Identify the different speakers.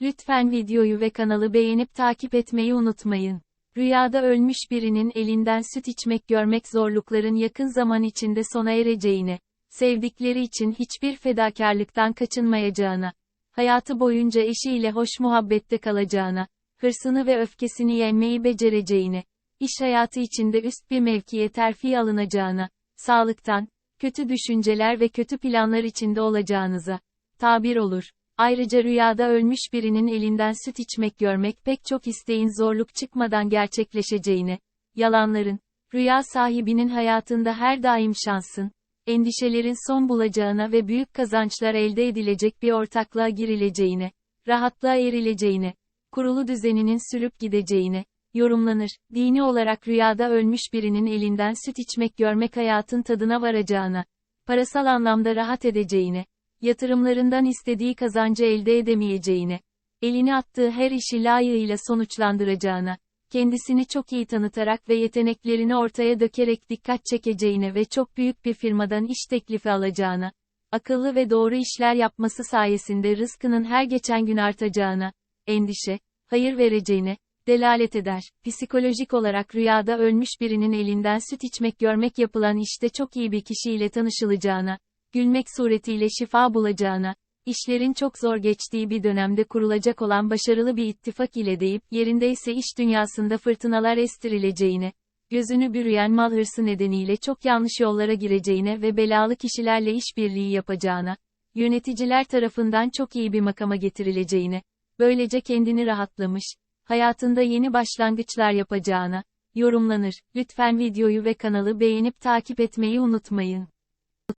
Speaker 1: Lütfen videoyu ve kanalı beğenip takip etmeyi unutmayın. Rüyada ölmüş birinin elinden süt içmek görmek zorlukların yakın zaman içinde sona ereceğine, sevdikleri için hiçbir fedakarlıktan kaçınmayacağına, hayatı boyunca eşiyle hoş muhabbette kalacağına, hırsını ve öfkesini yenmeyi becereceğine, iş hayatı içinde üst bir mevkiye terfi alınacağına, sağlıktan, kötü düşünceler ve kötü planlar içinde olacağınıza, tabir olur. Ayrıca rüyada ölmüş birinin elinden süt içmek görmek pek çok isteğin zorluk çıkmadan gerçekleşeceğine, yalanların, rüya sahibinin hayatında her daim şansın, endişelerin son bulacağına ve büyük kazançlar elde edilecek bir ortaklığa girileceğine, rahatlığa erileceğine, kurulu düzeninin sürüp gideceğine, yorumlanır. Dini olarak rüyada ölmüş birinin elinden süt içmek görmek hayatın tadına varacağına, parasal anlamda rahat edeceğine, yatırımlarından istediği kazancı elde edemeyeceğine, elini attığı her işi layığıyla sonuçlandıracağına, kendisini çok iyi tanıtarak ve yeteneklerini ortaya dökerek dikkat çekeceğine ve çok büyük bir firmadan iş teklifi alacağına, akıllı ve doğru işler yapması sayesinde rızkının her geçen gün artacağına, endişe, hayır vereceğine, delalet eder. Psikolojik olarak rüyada ölmüş birinin elinden süt içmek görmek yapılan işte çok iyi bir kişiyle tanışılacağına, gülmek suretiyle şifa bulacağına, işlerin çok zor geçtiği bir dönemde kurulacak olan başarılı bir ittifak ile deyip yerindeyse iş dünyasında fırtınalar estirileceğine, gözünü bürüyen mal hırsı nedeniyle çok yanlış yollara gireceğine ve belalı kişilerle işbirliği yapacağına, yöneticiler tarafından çok iyi bir makama getirileceğine, böylece kendini rahatlamış, hayatında yeni başlangıçlar yapacağına, yorumlanır. Lütfen videoyu ve kanalı beğenip takip etmeyi unutmayın.